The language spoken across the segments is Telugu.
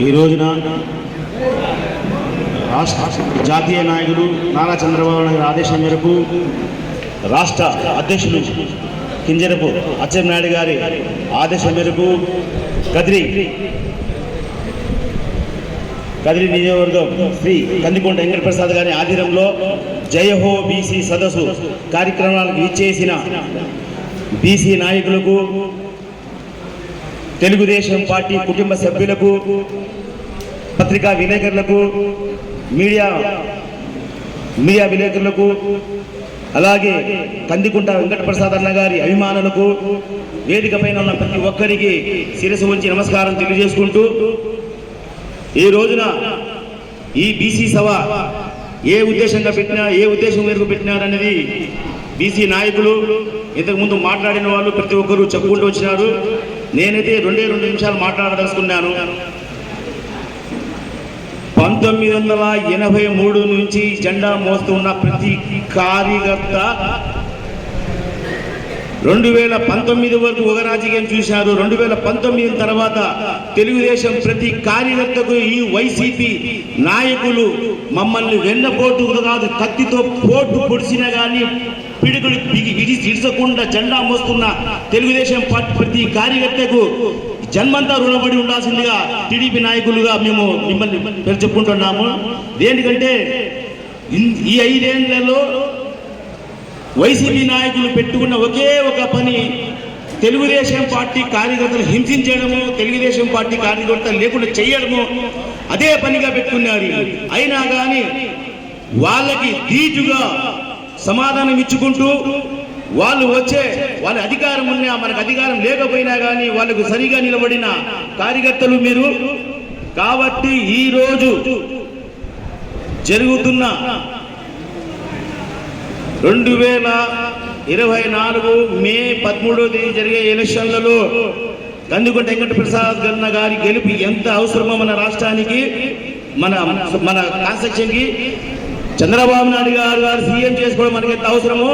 ఈ రోజున రాష్ట్ర జాతీయ నాయకుడు నారా చంద్రబాబు నాయుడు ఆదేశం మేరకు రాష్ట్ర అధ్యక్షులు కింజరపు అచ్చెన్నాయుడు గారి ఆదేశం మేరకు కదిరి కదిరి నియోజకవర్గం శ్రీ కందికొండ వెంకటప్రసాద్ గారి ఆధీనంలో జయహో బీసీ సదస్సు కార్యక్రమాలకు ఇచ్చేసిన బీసీ నాయకులకు తెలుగుదేశం పార్టీ కుటుంబ సభ్యులకు పత్రికా విలేకరులకు మీడియా మీడియా విలేకరులకు అలాగే కందికుంట వెంకటప్రసాద్ అన్న గారి అభిమానులకు వేదిక పైన ఉన్న ప్రతి ఒక్కరికి శిరస్సు ఉంచి నమస్కారం తెలియజేసుకుంటూ ఈ రోజున ఈ బీసీ సభ ఏ ఉద్దేశంగా పెట్టినా ఏ ఉద్దేశం మేరకు పెట్టినారనేది బీసీ నాయకులు ఇంతకుముందు మాట్లాడిన వాళ్ళు ప్రతి ఒక్కరూ చెప్పుకుంటూ వచ్చినారు. నేనైతే రెండే రెండు నిమిషాలు మాట్లాడదలుచుకున్నాను. పంతొమ్మిది వందల ఎనభై మూడు నుంచి జెండా మోస్తున్న ప్రతి కార్యకర్త రెండు వేల పంతొమ్మిది వరకు ఒక రాజకీయం చూశారు. రెండు వేల పంతొమ్మిది తర్వాత తెలుగుదేశం ప్రతి కార్యకర్తకు ఈ వైసీపీ నాయకులు మమ్మల్ని వెన్నపోటు కాదు కత్తితో పోటు పొడిచినా కానీ పిడుగులు బిగి జెండా మోస్తున్న తెలుగుదేశం పార్టీ ప్రతి కార్యకర్తకు జన్మంతా రుణపడి ఉండాల్సిందిగా టీడీపీ నాయకులుగా మేము మిమ్మల్ని పేరు చెప్పుకుంటున్నాము దేనికంటే ఈ ఐదేళ్ళలో వైసీపీ నాయకులు పెట్టుకున్న ఒకే ఒక పని తెలుగుదేశం పార్టీ కార్యకర్తలు హింసించడము తెలుగుదేశం పార్టీ కార్యకర్తలు లేకుండా చేయడము అదే పనిగా పెట్టుకున్నారు. అయినా కానీ వాళ్ళకి ధీటుగా సమాధానం ఇచ్చుకుంటూ వాళ్ళు వచ్చే వాళ్ళ అధికారం ఉన్నా మనకు అధికారం లేకపోయినా కానీ వాళ్ళకు సరిగా నిలబడిన కార్యకర్తలు మీరు. కాబట్టి ఈ రోజు జరుగుతున్న రెండు వేల ఇరవై నాలుగు మే పదమూడవ తేదీ జరిగే ఎలక్షన్లలో కందుకుంట వెంకట ప్రసాద్ గన్న గారి గెలుపు ఎంత అవసరమో మన రాష్ట్రానికి మన మన కాన్స్టిట్యూషన్కి చంద్రబాబు నాయుడు గారు గారు సీఎం చేసుకోవడం మనకి ఎంత అవసరమో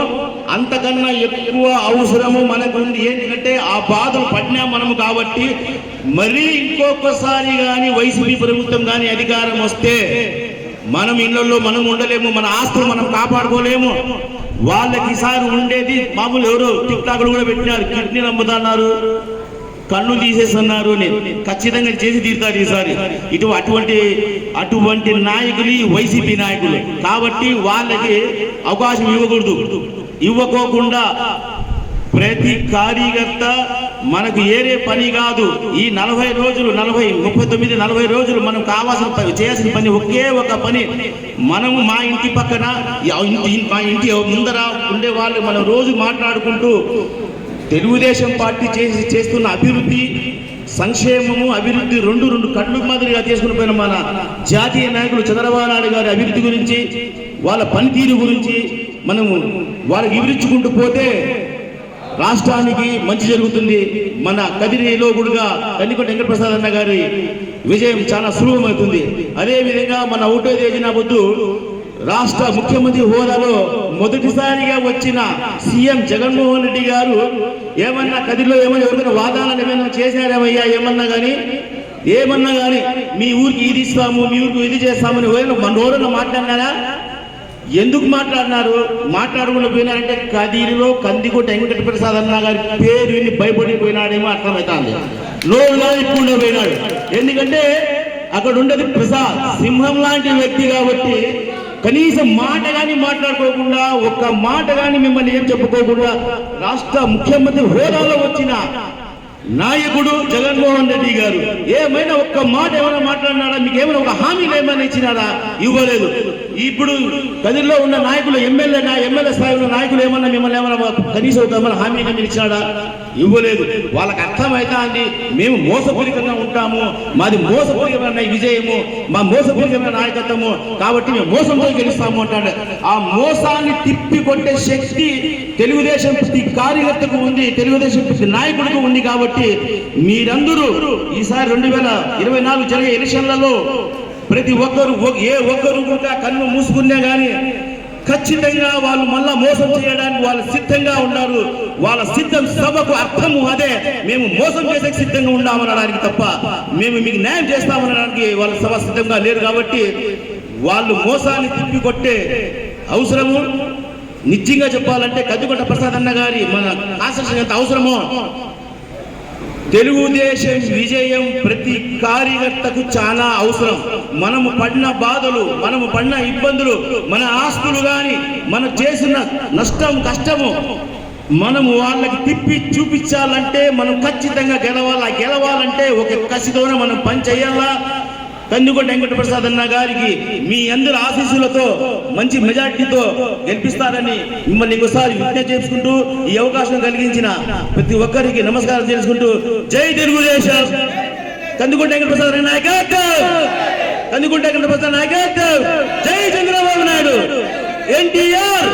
అంతకన్నా ఎక్కువ అవసరము మనకు ఉంది. ఏంటంటే ఆ బాధలు పడినా మనము కాబట్టి మరీ ఇంకొకసారి కానీ వైసీపీ ప్రభుత్వం కానీ అధికారం వస్తే మనం ఇళ్ళలో మనం ఉండలేము మన ఆస్తులు మనం కాపాడుకోలేము. వాళ్ళకి ఈసారి ఉండేది మామూలు ఎవరు టిక్ టాక్లు కూడా పెట్టినారు. కిడ్నీలు అమ్ముతున్నారు కళ్ళు తీసేస్తున్నారు అని ఖచ్చితంగా చేసి తీరుతారు ఈసారి. ఇటు అటువంటి అటువంటి నాయకులు ఈ వైసీపీ నాయకులు. కాబట్టి వాళ్ళకి అవకాశం ఇవ్వకూడదు. ఇవ్వకోకుండా ప్రతి కార్యకర్త మనకు ఏరే పని కాదు. ఈ నలభై రోజులు నలభై ముప్పై తొమ్మిది నలభై రోజులు మనం కావాల్సిన పని చేయాల్సిన పని ఒకే ఒక పని. మనము మా ఇంటి పక్కన మా ఇంటి ముందర ఉండే వాళ్ళు మనం రోజు మాట్లాడుకుంటూ తెలుగుదేశం పార్టీ చేసి చేస్తున్న అభివృద్ధి సంక్షేమము అభివృద్ధి రెండు రెండు కళ్ళు మాదిరిగా తీసుకుని పోయిన మన జాతీయ నాయకులు చంద్రబాబు నాయుడు గారి అభివృద్ధి గురించి వాళ్ళ పనితీరు గురించి మనము వాళ్ళకి వివరించుకుంటూ పోతే రాష్ట్రానికి మంచి జరుగుతుంది. మన కదిరిలో కూడా కన్నికొండ వెంకటప్రసాద్ అన్న గారి విజయం చాలా సులభమవుతుంది. అదేవిధంగా మన ఒకటో తేదీన పొద్దు రాష్ట్ర ముఖ్యమంత్రి హోదాలో మొదటిసారిగా వచ్చిన సీఎం జగన్మోహన్ రెడ్డి గారు ఏమన్నా కదిలో ఏమైనా ఎవరికైనా వాదాలను ఏమైనా చేశారేమయ్యా? ఏమన్నా కానీ ఏమన్నా కానీ మీ ఊరికి ఇది ఇస్తాము మీ ఊరికి ఇది చేస్తామని ఎవరైనా మన రోజున మాట్లాడినారా? ఎందుకు మాట్లాడినారు? మాట్లాడకుండా పోయినారంటే కదిరిలో కందికోట వెంకట ప్రసాద్ అన్న గారి పేరు విని భయపడిపోయినాడేమో అర్థమవుతుంది లోగా ఇప్పుడు పోయినాడు. ఎందుకంటే అక్కడ ఉండేది ప్రసాద్. సింహం లాంటి వ్యక్తి కాబట్టి కనీసం మాట కానీ మాట్లాడుకోకుండా ఒక్క మాట కానీ మిమ్మల్ని ఏం చెప్పుకోకుండా రాష్ట్ర ముఖ్యమంత్రి హోదాలో వచ్చిన నాయకుడు జగన్మోహన్ రెడ్డి గారు ఏమైనా ఒక్క మాట ఏమైనా మాట్లాడినాడా మీకు ఏమైనా ఒక హామీలు ఏమైనా ఇచ్చినారా? ఇవ్వలేదు. ఇప్పుడు గదిలో ఉన్న నాయకులు ఎమ్మెల్యే ఎమ్మెల్యే స్థాయిలో నాయకులు ఏమన్నా మిమ్మల్ని ఏమైనా కనీసం ఒక ఏమైనా హామీ ఏమైనా ఇచ్చినాడా ఇవ్వలేదు. వాళ్ళకి అర్థమైతా అండి మేము మోసపూరితంగా ఉంటాము. మాది మోసపూరితమైన విజయము. మా మోసపూరితమైన నాయకత్వము. కాబట్టి మేము మోసంతో గెలుస్తాము అంటాడు ఆ మోసాన్ని తిప్పి కొట్టే శక్తి తెలుగుదేశం ప్రతి కార్యకర్తకు ఉంది తెలుగుదేశం ప్రతి నాయకుడికి ఉంది కాబట్టి మీరందరూ ఈసారి రెండు వేల ఇరవై నాలుగు జరిగే ఎలక్షన్లలో ప్రతి ఒక్కరు ఒ- ఏ ఒక్కరు కూడా కన్ను మూసుకున్నా కానీ ఖచ్చితంగా వాళ్ళు మళ్ళా మోసం చేయడానికి వాళ్ళు సిద్ధంగా ఉన్నారు. వాళ్ళ సిద్ధం సభకు అర్థము అదే. మేము మోసం చేసే సిద్ధంగా ఉన్నామనడానికి తప్ప మేము మీకు న్యాయం చేస్తామనడానికి వాళ్ళ సభ సిద్ధంగా లేరు కాబట్టి వాళ్ళు మోసాన్ని తిప్పికొట్టే అవసరము. నిజంగా చెప్పాలంటే కద్దుకొండ ప్రసాద్ అన్న గారి మన కాన్స్టిట్యూషన్ ఎంత అవసరమో. తెలుగుదేశం విజయం ప్రతి కార్యకర్తకు చాలా అవసరం. మనము పడిన బాధలు మనము పడిన ఇబ్బందులు మన ఆస్తులు గాని మనం చేసిన నష్టం కష్టము మనము వాళ్ళకి తిప్పి చూపించాలంటే మనం ఖచ్చితంగా గెలవాలా? గెలవాలంటే ఒక కసితోనే మనం పని చేయాలా? కందుకొండ వెంకటప్రసాద్ అన్న గారికి మీ అందరి ఆశీస్సులతో మంచి మెజార్టీతో గెలిపిస్తారని మిమ్మల్ని ఇంకోసారి విజ్ఞప్తి చేసుకుంటూ ఈ అవకాశం కలిగించిన ప్రతి ఒక్కరికి నమస్కారం చేసుకుంటూ జై తెలుగుదేశం. వెంకట వెంకటప్రసాద్ అన్న నాయకత్వం. వెంకట వెంకటప్రసాద్ నాయకత్వం. జై చంద్రబాబు నాయుడు. ఎన్టీఆర్.